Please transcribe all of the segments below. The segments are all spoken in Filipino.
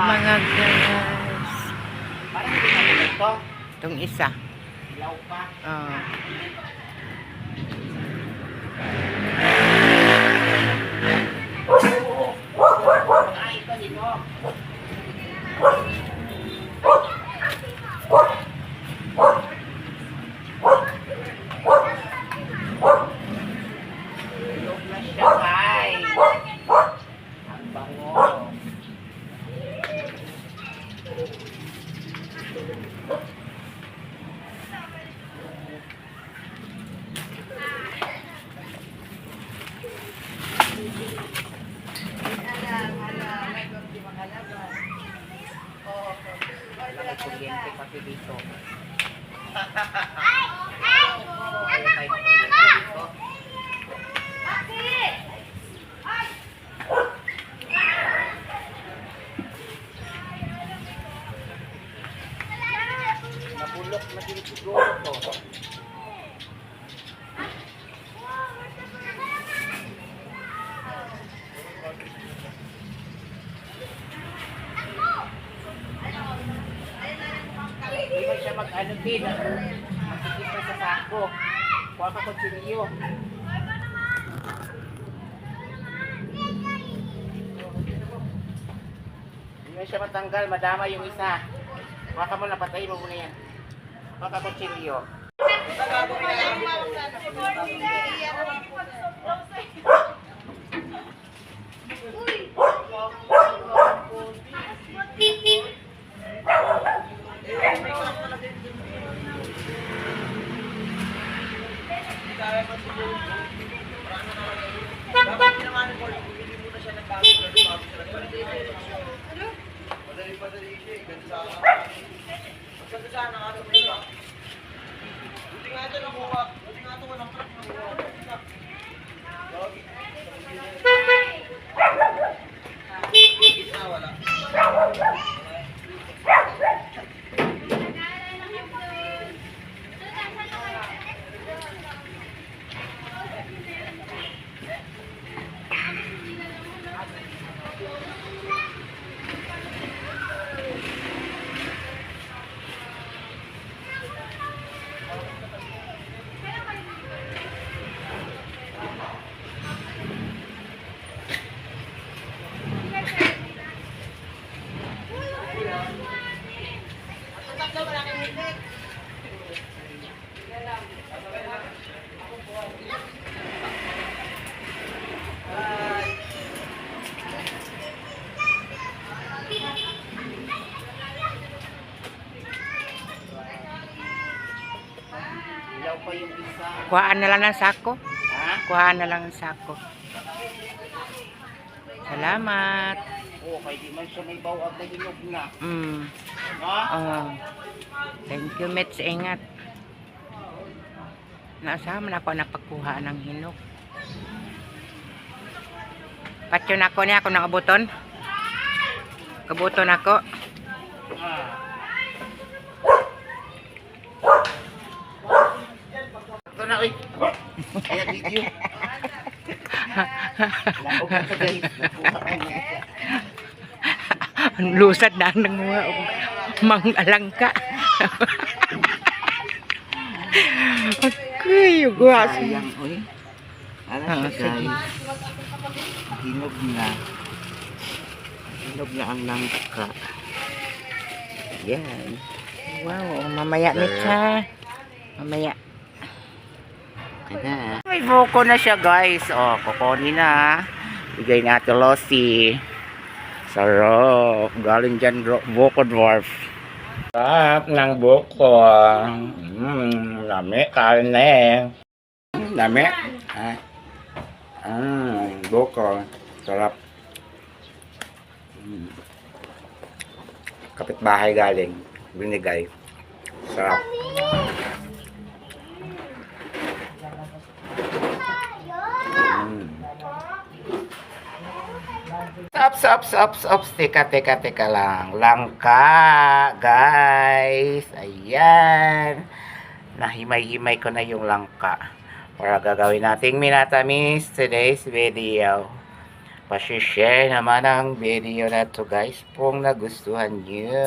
mga guys. Parang hindi na ito. Itong isa. Ilaw pa. Oh. Wala may kuryente pati dito. Wala tayong kuryente dito. Mo mag-ano din. Makikita sa sako. Kuha ka kutsilyo. Hindi mo siya matanggal. Madama yung isa. Kuha ka muna. Patayin mo muna yan. Kuha ka kutsilyo. Ganda. Ganda na Ilaw pa yung isa. Kuhaan na lang ng sako. Ha? Kuhaan na lang ng sako. Salamat. Oo, kay di man siya may bawag na hinog na. Mm. Ha? Oh. Thank you, Mets. Ingat. Naasahan man ako napakuha ng hinog. Patyo na ako niya ako ng abuton. Kabuton ako. Ah. Na, uy. Kaya video. Ang lusad na ng mga mang alangka. Okay, guwas. Sayang, uy. Ano Ah, sige. Hinog na. Hinog na ang langka. Yan. Wow, mamaya ha. Mamaya. Kada. May buko na siya guys. O, kukunin na. Bigay natin Losi. Sarap. Galing dyan buko dwarf. Sarap ng buko. Mmm, lami. Karne. Lami. Ha? Mmm, buko. Sarap. Mm. Kapitbahay galing. Binigay. Sarap. Mm. Stop, stop, stop, stop. Teka, teka, teka lang. Langka, guys. Ayan. Nahimay-himay ko na yung langka. Para gagawin nating minatamis today's video. Pasishare naman ang video na to guys kung nagustuhan nyo.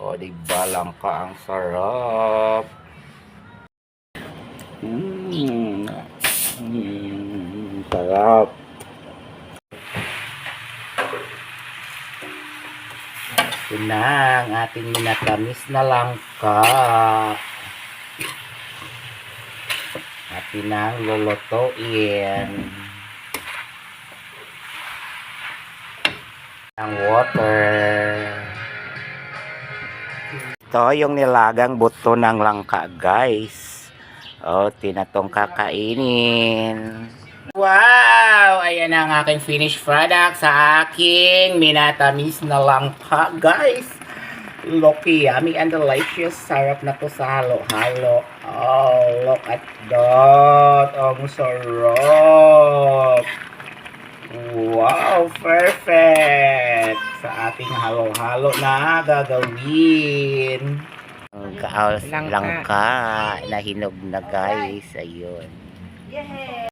O, di ba lang ka ang sarap. Mmm. Mmm. Sarap. Ito na ang ating minatamis na langka. Atin na ang lulutuin. Ang water. Ito yung nilagang buto ng langka, guys. O, tinatong kakainin. Wow! Ayan ang aking finished product sa aking minatamis na langka, guys. Look, yummy and delicious. Sarap na to sa halo-halo. Oh, look at that. Ang sarap. Wow, perfect. Sa ating halo-halo na gagawin. Ang kaos Langka. langka na hinog na guys. Ayun.